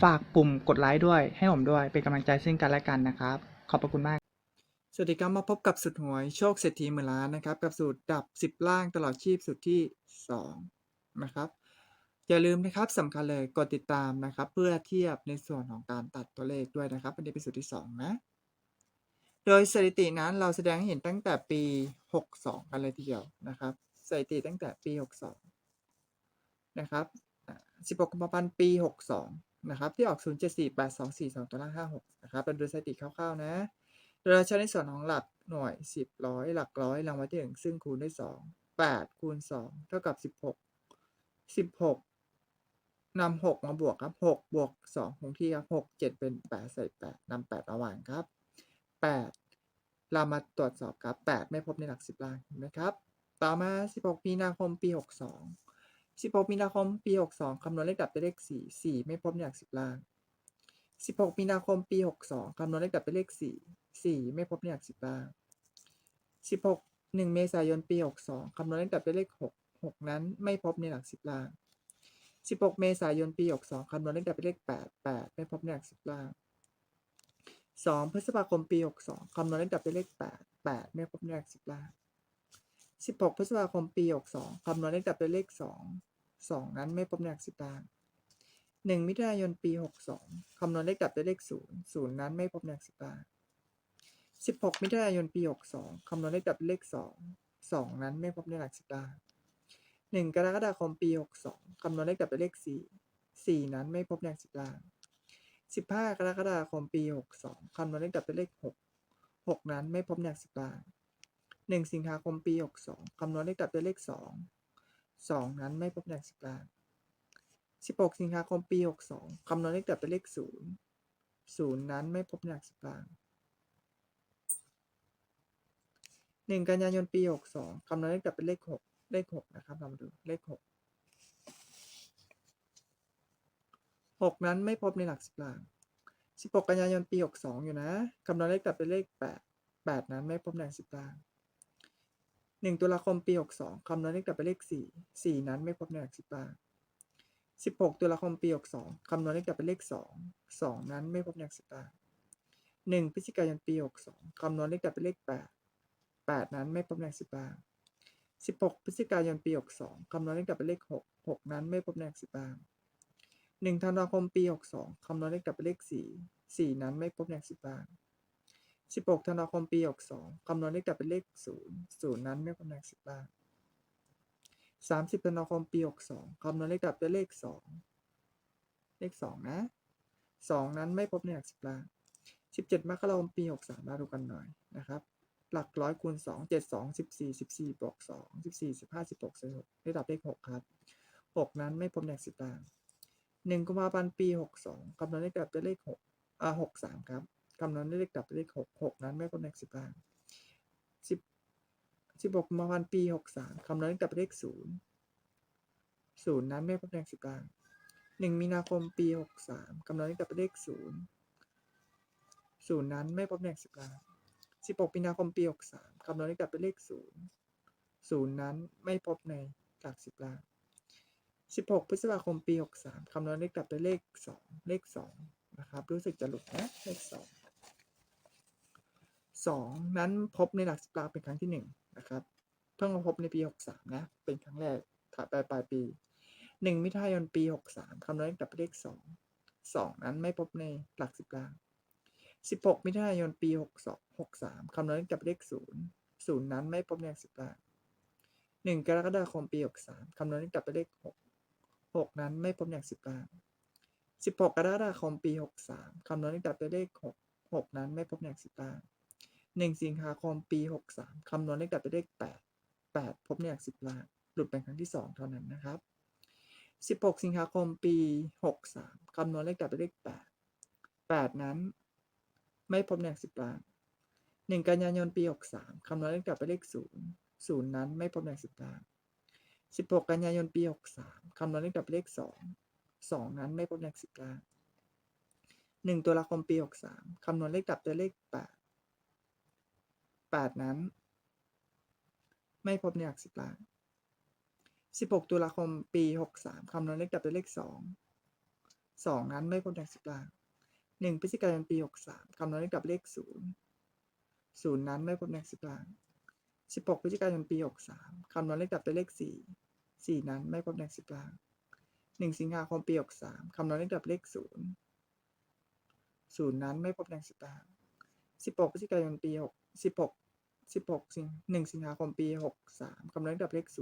ฝากปุ่มกดไลค์ด้วยให้ผมด้วยเป็นกำลังใจซึ่งกันและกันนะครับ ขอบพระคุณมาก สวัสดีครับมาพบกับสุดหวยโชคเศรษฐีหมื่นล้านนะครับ กับสูตรดับ 10 ล่างตลอดชีพสูตรที่ 2 นะครับ อย่าลืมนะครับสำคัญเลยกดติดตามนะครับ เพื่อเทียบในส่วนของการตัดตัวเลขด้วยนะครับอันนี้เป็นสูตรที่ 2 นะ โดยสถิตินั้นเราแสดงให้เห็นตั้งแต่ปี 62 กันเลยทีเดียวนะครับสถิติตั้งแต่ปี 62 นะครับ16กุมภาพันธ์ปี 62 นะครับที่ออก 074824ตัวล่าง56 นะครับเป็นดูสถิติคร่าวๆนะโดยเราใช้ในส่วนของหลักหน่วย 10ร้อยหลักร้อยรางวัลที่หนึ่งซึ่งคูณด้วย 2 8 คูณ 2 เท่ากับ 16 16นำ6มาบวกครับ 6 บวก 2 คงที่ครับ 6 7 เป็น 8 ใส่ 8นำ8มาวางครับ 8 เรามาตรวจสอบครับ 8 ไม่พบในหลัก 10ล่างเห็นไหมครับ ต่อมา 16 มีนาคม ปี 62 16 มีนาคม ปี 62 คำนวณเลขดับเป็นเลข 4 4 ไม่พบในหลัก10ล่าง 16 มีนาคม ปี 62 คำนวณเลขดับเป็นเลข 4 4 ไม่พบในหลัก10ล่าง 16 1 เมษายน ปี 62 คำนวณเลขดับเป็นเลข 6 6 นั้นไม่พบในหลัก10ล่าง 16 เมษายน ปี 62 คำนวณเลขดับเป็นเลข 8 8 ไม่พบในหลัก10ล่าง 2 พฤษภาคม ปี 62 คำนวณเลขดับเป็นเลข 8 8 ไม่พบในหลัก10ล่าง 16 พฤษภาคม ปี 62 คำนวณเลขดับเป็นเลข 2 2 นั้นไม่พบในหลัก10ล่าง 1 มิถุนายน ปี 62 คำนวณเลขดับด้วยเลข 0 0 นั้นไม่พบในหลัก10ล่าง 16 มิถุนายน ปี 62 คำนวณเลขดับด้วยเลข 2 2 นั้นไม่พบในหลัก10ล่าง 1 กรกฎาคม ปี 62 คำนวณเลขดับด้วยเลข 4 4 นั้นไม่พบในหลัก10ล่าง 15 กรกฎาคม ปี 62 คำนวณเลขดับด้วยเลข 6 6 นั้นไม่พบในหลัก10ล่าง 1สิงหาคมปี62คำนวณเลขดับด้วยเลข2 2นั้นไม่พบในหลัก10ล่าง16สิงหาคมปี62คำนวณเลขดับเป็นเลข0 0นั้นไม่พบในหลัก10ล่างกันยายนปี62คำนวณเลขดับเป็นเลข6เลข6นะครับเรามาดูเลข6 6นั้นไม่พบในหลัก10ล่าง16กันยายนปี62องอยู่นะคำนวณเลขดับเป็นเลข8 8นั้นไม่พบในหลัก10ล่า หนึ่งตุลาคมปี62คำนวณเลขดับเป็นเลข4 4นั้นไม่พบในหลัก10ล่าง16ตุลาคมปี62คำนวณเลขดับเป็นเลข2 2นั้นไม่พบในหลัก10ล่าง1พฤศจิกายนปี62คำนวณเลขดับเป็นเลข8 8นั้นไม่พบในหลัก10ล่าง16พฤศจิกายนปี62คำนวณเลขดับเป็นเลข6 6นั้นไม่พบในหลัก10ล่าง1ธันวาคมปี62คำนวณเลขดับเป็นเลข4 4นั้นไม่พบในหลัก10ล่าง 16ธันวาคมปี 62 คำนวณเลขดับเป็นเลข 0 0 นั้นไม่พบในหลัก10ล่าง30ธันวาคมปี 62 คำนวณเลขดับด้วยเลข 2 เลข 2 นะ 2 นั้นไม่พบในหลัก10ล่าง17 มกราคมปี 63 มาดูกันหน่อยนะครับ หลักร้อยคูณ 2 7 2 14 14บวก2 14 15 16 16เลขดับเลข 6 ครับ 6 นั้นไม่พบในหลัก10ล่าง1กุมภาพันธ์ปี 62 คำนวณเลขดับด้วยเลข6อ่า63 ครับ คำนวณด้เลขกลับเลขหกหกนั้นไม่พ้นเลขสิบห้าสิบสิบหกมาพันปีหกสามคำนวณเลขลับเลขศูนย์ศูนย์นั้นไม่พ้นเลขสิบห้าหนึ่งมีนาคมปีหกสามคำนวณเลขลับเลขศูนย์ศูนย์นั้นไม่พบเลขสิบห้าสิบหกมีนาคมปีหกสามคำนวณเลขลับเลขศูนย์ศูนย์นั้นไม่พบในหลักสิบล้านสิบหกพฤษภาคมปีหกสามคำนวณเลขกลับเป็นเลขสองเลขสองนะครับ รู้สึกจะหลุดนะ เลขสอง 2 นั้นพบในหลัก10ล่างเป็นครั้งที่1นะครับเพิ่งมาพบในปี 63 นะ เป็นครั้งแรกถัดไปปลายปี 1 มิถุนายนปี 63คำนวณเลขดับเป็นเลข 2 2 นั้นไม่พบในหลัก10ล่าง16 มิถุนายนปี 62 63คำนวณเลขดับเป็นเลข0ศูนย์นั้นไม่พบในหลักสิบล่างหนึ่งกรกฎาคมปีหกสามคำนวณให้กลับไปเลขหกหกนั้นไม่พบในหลักสิบล่างสิบหกกรกฎาคมปีหกสามคำนวณให้กลับไปเลขหกหกนั้นไม่พบในหลักสิบล่าง หนึ่งสิงหาคมปีหกสามคำนวณให้กลับไปเลขแปดแปดพบในหลักสิบล่างหลุดเป็นครั้งที่สองเท่านั้นนะครับ16สิงหาคมปี63คำนวณเลขกลับไปเลข8 8นั้น ไม่พบในหลักสิบล่างกันยายนปี63คำนวณเลขกลับไปเลข0 0นั้นไม่พบในหลักสิบล่าง16กันยายนปี63คำนวณเลขกลับไปเลข2 2นั้นไม่พบในหลักสิบล่าง1ตุลาคมปี63คำนวณเลขกลับไปเลข8 8 นั้น ไม่พบในหลักสิบล่าง16 ตุลาคมปี 63 คำนวณเลขกลับเป็นเลข 2 2 นั้นไม่พบในสิบล่าง1พฤศจิกายนปี 63 คำนวณเลขกลับเลข 0 0 นั้นไม่พบในสิบล่าง16 พฤศจิกายนปี 63 คำนวณเลขกลับเป็นเลข 4 4 นั้นไม่พบในสิบล่าง1สิงหาคมปี 63 คำนวณเลขกลับเลข 0 0 นั้นไม่พบในสิบล่าง 16พฤศจิกายนปี6 16 16สิง1สิงหาคมปี 63คำนวณเลขกลับเลข0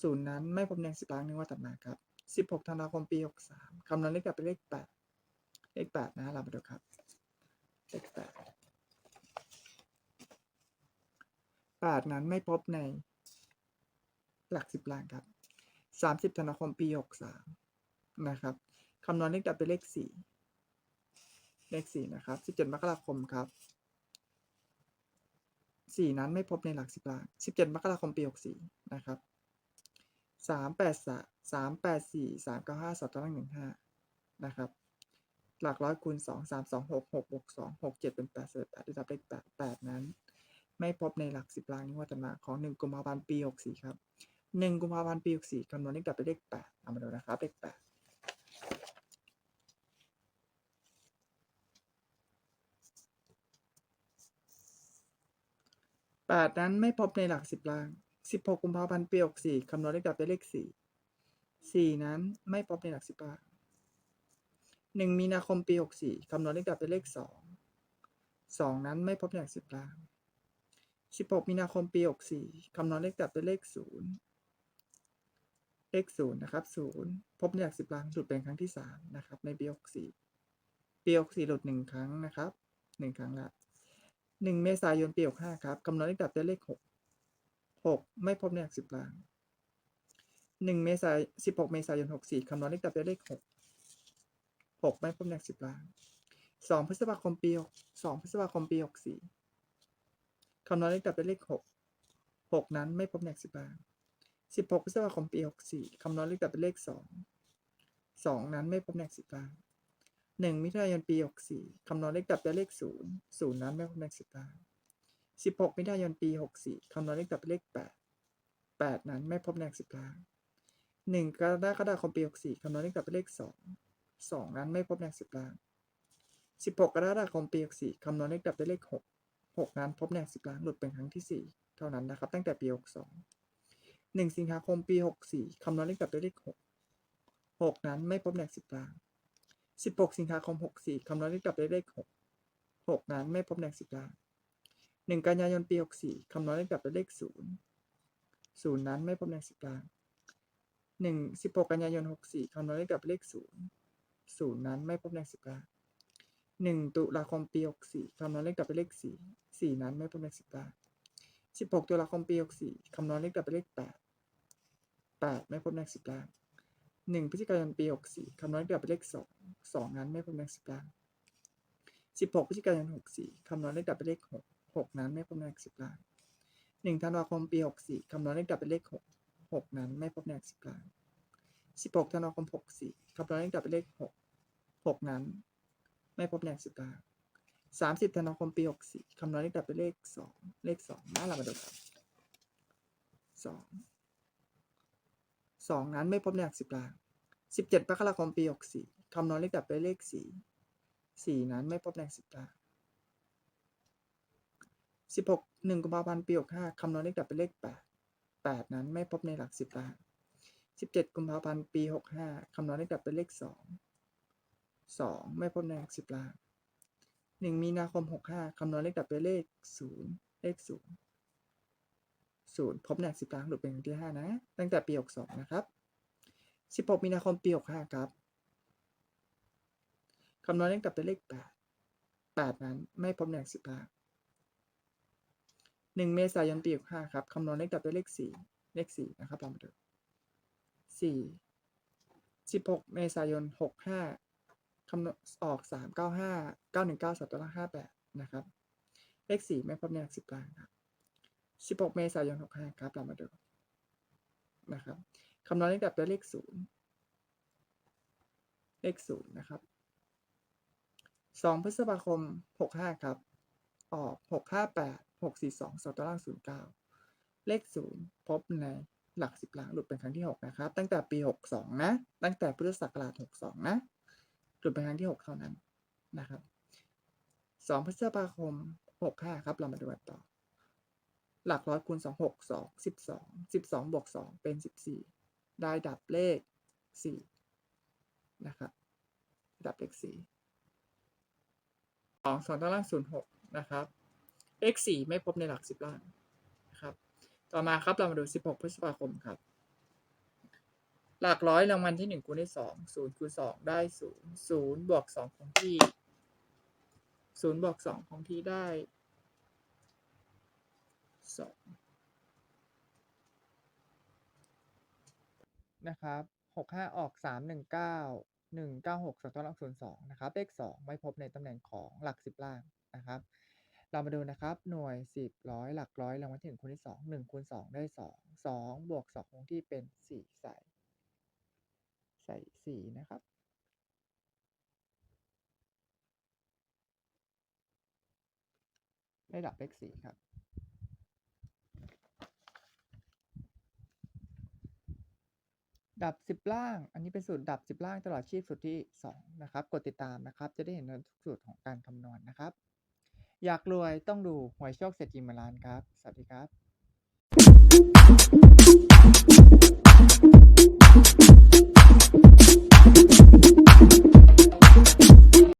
ศูนย์นั้นไม่พบในสิบล้างนึ่งว่าตัดมาครับสิบหกธันวาคมปีหกสามคำนวณเลขกลับเป็นเลขแปดเลขแปดนะเรามาดูครับ เลขแปดแปดนั้นไม่พบในหลักสิบล้านครับสามสิบธันวาคมปีหกสามนะครับ คำนวณเลขกลับเป็นเลขสี่ เลขสี่นะครับสิบเจ็ดมกราคมครับสี่นั้นไม่พบในหลักสิบหล้านสิบเจ็ดมกราคมปีหกสี่นะครับสามแปดสามแปดสี่สามเก้าห้าสองตารางหนึ่งห้านะครับ หลักร้อยคูณสองสามสองหกหกบวกสองหกเจ็ดเป็นแปดเศษแปดได้รับเลขแปดแปดนั้น ไม่พบในหลักสิบหล้านนิวัตนาของหนึ่งกุมภาพันธ์ปีหกสี่ครับหนึ่งกุมภาพันธ์ปีหกสี่คำนวณเลขกลับเป็นเลขแปดเอามาดูนะครับเลขแปด แปดนั้นไม่พบในหลักสิบล้านสิบหกกุมภาพันธ์ปีหกสี่คำนวณเลขกลับเป็นเลขสี่สี่นั้นไม่พบในหลักสิบล้านหนึ่งมีนาคมปีหกสี่คำนวณเลขกลับเป็นเลขสองสองนั้นไม่พบในหลักสิบล้านสิบหกมีนาคมปีหกสี่คำนวณเลขกลับเป็นเลขศูนย์เลขศูนย์นะครับศูนย์พบในหลักสิบล้านหลุดเป็นครั้งที่สามนะครับ ในปีหกสี่ปีหกสี่หลุดหนึ่งครั้งนะครับหนึ่งครั้งละ หนึ่งเมษายนปีหกห้าครับคำนวณเลขกลับเป็นเลขหกหกไม่พบในหลักสิบล้านหนึ่งเมษายสิบหกเมษายนหกสี่คำนวณเลขกลับเป็นเลขหกหกไม่พบในหลักสิบล้านสองพฤษภาคมปีหกสองพฤษภาคมปีหกสี่คำนวณเลขกลับเป็นเลขหกหกนั้นไม่พบในหลักสิบล้านสิบหกพฤษภาคมปีหกสี่คำนวณเลขกลับเป็นเลขสองสองนั้นไม่พบในหลักสิบล้าน หนึ่งมิถุนายนปีหกสี่คำนวณเลขกลับเป็นเลขศูนย์ศูนย์นั้นไม่พบในหลักสิบล้านสิบหกมิถุนายนปีหกสี่คำนวณเลขกลับเป็นเลขแปดแปดนั้นไม่พบในหลักสิบล้านหนึ่งกรกฎาคมปีหกสี่คำนวณเลขกลับเป็นเลขสองสองนั้นไม่พบในหลักสิบล้านสิบหกกรกฎาคมปีหกสี่คำนวณเลขกลับเป็นเลขหกหกนั้นพบในหลักสิบล้านหลุดเป็นครั้งที่สี่เท่านั้นนะครับ ตั้งแต่ปีหกสองหนึ่งสิงหาคมปีหกสี่คำนวณเลขกลับเป็นเลขหกหกนั้นไม่พบในหลักสิบล้าน สิบหกสิงหาคมหกสี่คำนวณเลขกลับเป็นเลขหกหกนั้นไม่พบในหลักสิบล้านหนึ่งกันยายนปีหกสี่คำนวณเลขกลับเป็นเลขศูนย์ศูนย์นั้นไม่พบในสิบล้านหนึ่งสิบหกกันยายนหกสี่คำนวณเลขกลับเป็นเลขศูนย์ศูนย์นั้นไม่พบในสิบล้านหนึ่งตุลาคมปีหกสี่คำนวณเลขกลับเป็นเลขสี่สี่นั้นไม่พบในสิบล้านสิบหกตุลาคมปีหกสี่คำนวณเลขกลับเป็นเลขแปดแปดไม่พบในสิบล้าน หนึ่งพฤศจิกายนปีหกสี่คำนวณเลขกลับเป็นเลขสองสองนั้นไม่พบในสิบล้านสิบหกพฤศจิกายนหกสี่คำนวณเลขกลับเป็นเลขหกหกนั้นไม่พบในสิบล้านหนึ่งธันวาคมปีหกสี่คำนวณเลขกลับเป็นเลขหกหกนั้นไม่พบในสิบล้านสิบหกธันวาคมหกสี่คำนวณเลขกลับเป็นเลขหกหกนั้น ไม่พบในสิบล้านสามสิบธันวาคมปีหกสี่คำนวณเลขกลับเป็นเลขสองเลขสองน่าเรามาดูครับสอง สองนั้นไม่พบในสิบล้าสิบเจ็ดมกราคมปีหกสี่คำนวณเลขกลับเป็นเลขสี่สี่นั้นไม่พบในสิบล้าสิบหกหนึ่งกุมภาพันธ์ปีหกห้าคำนวณเลขกลับเป็นเลขแปดแปดนั้นไม่พบในหลักสิบล้าสิบเจ็ดกุมภาพันธ์ปีหกห้าคำนวณเลขกลับเป็นเลขสองสองไม่พบในหลักสิบล้าหนึ่งมีนาคมหกห้าคำนวณเลขกลับเป็นเลขศูนย์เลขศูนย์ ศูนย์พบแหนกสิบล้างหลุดเป็นครั้งที่ห้านะ ตั้งแต่ปีหกสองนะครับสิบหกมีนาคมปีหกห้าครับคำนวณเลขกลับเป็นเลขแปดแปดนั้นไม่พบแหนกสิบล้างหนึ่งเมษายนปีหกห้าครับคำนวณเลขกลับเป็นเลขสี่เลขสี่นะครับเรามาดูสี่สิบหกเมษายนหกห้าคำนวณออกสามเก้าห้าเก้าหนึ่งเก้าสองตัวละห้าแปดนะครับ เลขสี่ไม่พบในหลักสิบกลางครับ สิบหกเมษายนหกห้าครับ เรามาดูนะครับคำนวณเลขดับด้วยเลขศูนย์เลขศูนย์นะครับสองพฤษภาคมหกห้าครับ ออกหกห้าแปดหกสี่สองตัวล่างศูนย์เก้าเลขศูนย์พบในหลักสิบล้านหลุดเป็นครั้งที่หกนะครับ ตั้งแต่ปีหกสองนะ ตั้งแต่พุทธศักราชหกสองนะ หลุดเป็นครั้งที่หกเท่านั้นนะครับสองพฤษภาคมหกห้าครับ เรามาดูกันต่อ หลักร้อยคูณสองหกสองสิบสองสิบสองบวกสองเป็นสิบสี่ได้ดับเลขสี่นะครับดับเลขสี่สองสองตารางศูนย์หกนะครับเลขสี่ไม่พบในหลักสิบล่างนะครับ ต่อมาครับเรามาดูสิบหกพฤษภาคมครับ หลักร้อยรางวัลที่หนึ่งคูณได้สองศูนย์คูณสองได้ศูนย์ศูนย์บวกสองของที่ศูนย์บวกสองของที่ได้ สองนะครับหกห้าออกสามหนึ่งเก้าหนึ่งเก้าหกสองตัวหลักศูนย์สองนะครับ เลขสองไม่พบในตำแหน่งของหลักสิบล่างนะครับ เรามาดูนะครับ หน่วยสิบร้อยหลักร้อยรางวัลที่หนึ่งคูณที่สองหนึ่งคูณสองได้สองสองบวกสองคงที่เป็นสี่ใส่ใส่สี่นะครับได้ดับเลขสี่ครับ ดับ 10 ล่าง อันนี้เป็นสูตรดับ 10 ล่างตลอดชีพสูตรที่ 2 นะครับ กดติดตามนะครับ จะได้เห็นทุกสูตรของการคำนวณนนะครับ อยากรวยต้องดูหวยโชคเศรษฐีมาลานครับ สวัสดีครับ